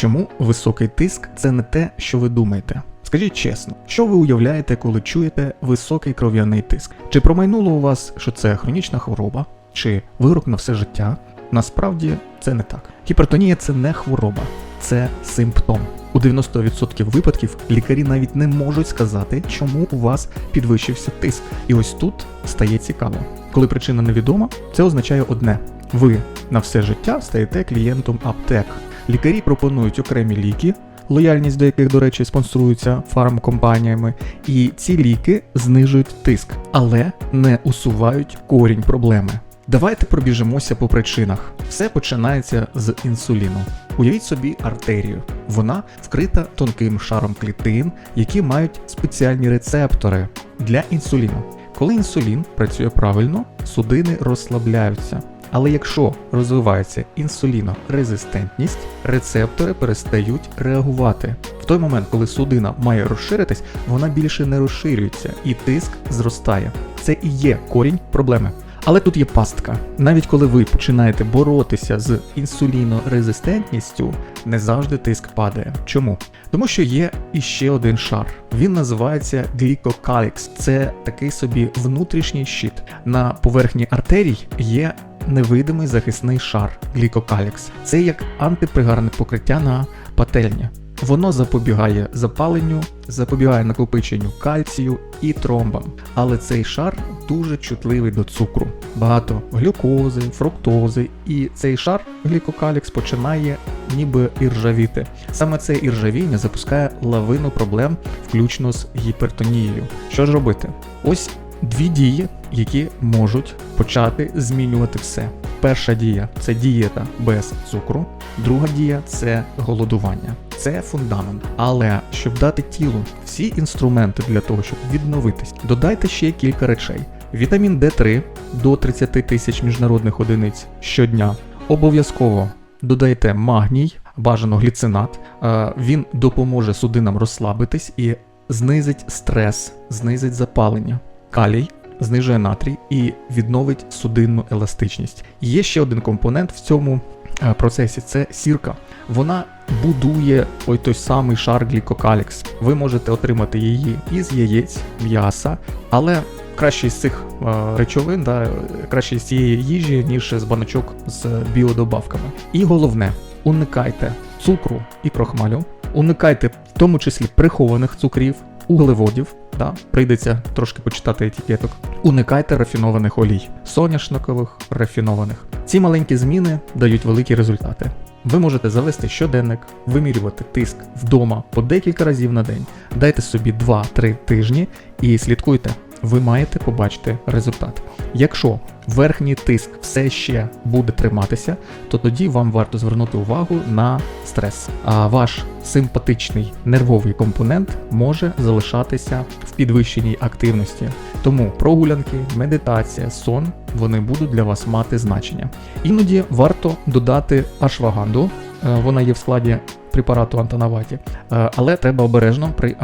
Чому високий тиск це не те, що ви думаєте? Скажіть чесно, що ви уявляєте, коли чуєте високий кров'яний тиск? Чи промайнуло у вас, що це хронічна хвороба, чи вирок на все життя? Насправді це не так. Гіпертонія це не хвороба, це симптом. У 90% випадків лікарі навіть не можуть сказати, чому у вас підвищився тиск. І ось тут стає цікаво. Коли причина невідома, це означає одне: ви на все життя стаєте клієнтом аптек. Лікарі пропонують окремі ліки, лояльність до яких, до речі, спонсоруються фармкомпаніями, і ці ліки знижують тиск, але не усувають корінь проблеми. Давайте пробіжимося по причинах. Все починається з інсуліну. Уявіть собі артерію. Вона вкрита тонким шаром клітин, які мають спеціальні рецептори для інсуліну. Коли інсулін працює правильно, судини розслабляються. Але якщо розвивається інсулінорезистентність, рецептори перестають реагувати. В той момент, коли судина має розширитись, вона більше не розширюється і тиск зростає. Це і є корінь проблеми. Але тут є пастка. Навіть коли ви починаєте боротися з інсулінорезистентністю, не завжди тиск падає. Чому? Тому що є іще один шар. Він називається глікокалікс. Це такий собі внутрішній щит. На поверхні артерій є невидимий захисний шар глікокалікс. Це як антипригарне покриття на пательні. Воно запобігає запаленню, запобігає накопиченню кальцію і тромбам. Але цей шар дуже чутливий до цукру. Багато глюкози, фруктози, і цей шар глікокалікс починає ніби іржавіти. Саме це іржавіння запускає лавину проблем, включно з гіпертонією. Що ж робити? Ось дві дії, які можуть почати змінювати все. Перша дія це дієта без цукру, друга дія це голодування. Це фундамент. Але щоб дати тілу всі інструменти для того, щоб відновитись, додайте ще кілька речей: вітамін D3 до 30 тисяч міжнародних одиниць щодня. Обов'язково додайте магній, бажано гліцинат. Е, Він допоможе судинам розслабитись і знизить стрес, знизить запалення. Калій знижує натрій і відновить судинну еластичність. Є ще один компонент в цьому е, процесі це сірка. Вона будує ой той самий шар глікокалікс. Ви можете отримати її із яєць, м'яса, але краще з цих е, речовин, да, краще з цієї їжі, ніж з баночок з біодобавками. І головне, уникайте цукру і крохмалю, уникайте в тому числі прихованих цукрів, углеводів. Да, прийдеться трошки почитати етикеток. Уникайте рафінованих олій, соняшникових, рафінованих. Ці маленькі зміни дають великі результати. Ви можете завести щоденник, вимірювати тиск вдома по декілька разів на день. Дайте собі 2-3 тижні і слідкуйте. Ви маєте побачити результат. Якщо верхній тиск все ще буде триматися, то тоді вам варто звернути увагу на стрес. А ваш симпатичний нервовий компонент може залишатися в підвищеній активності. Тому прогулянки, медитація, сон вони будуть для вас мати значення. Іноді варто додати ашваганду, е, вона є в складі препарату антанаваті, е, але треба обережно при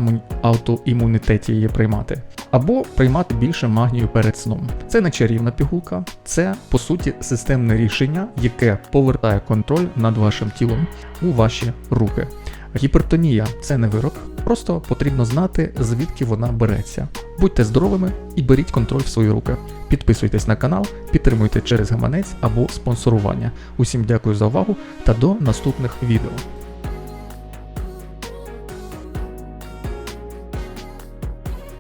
аутоімунітеті її приймати. Або приймати більше магнію перед сном. Це не чарівна пігулка, це по суті системне рішення, яке повертає контроль над вашим тілом у ваші руки. Гіпертонія це не вирок, просто потрібно знати, звідки вона береться. Будьте здоровими і беріть контроль в свої руки. Підписуйтесь на канал, підтримуйте через гаманець або спонсорування. Усім дякую за увагу та до наступних відео.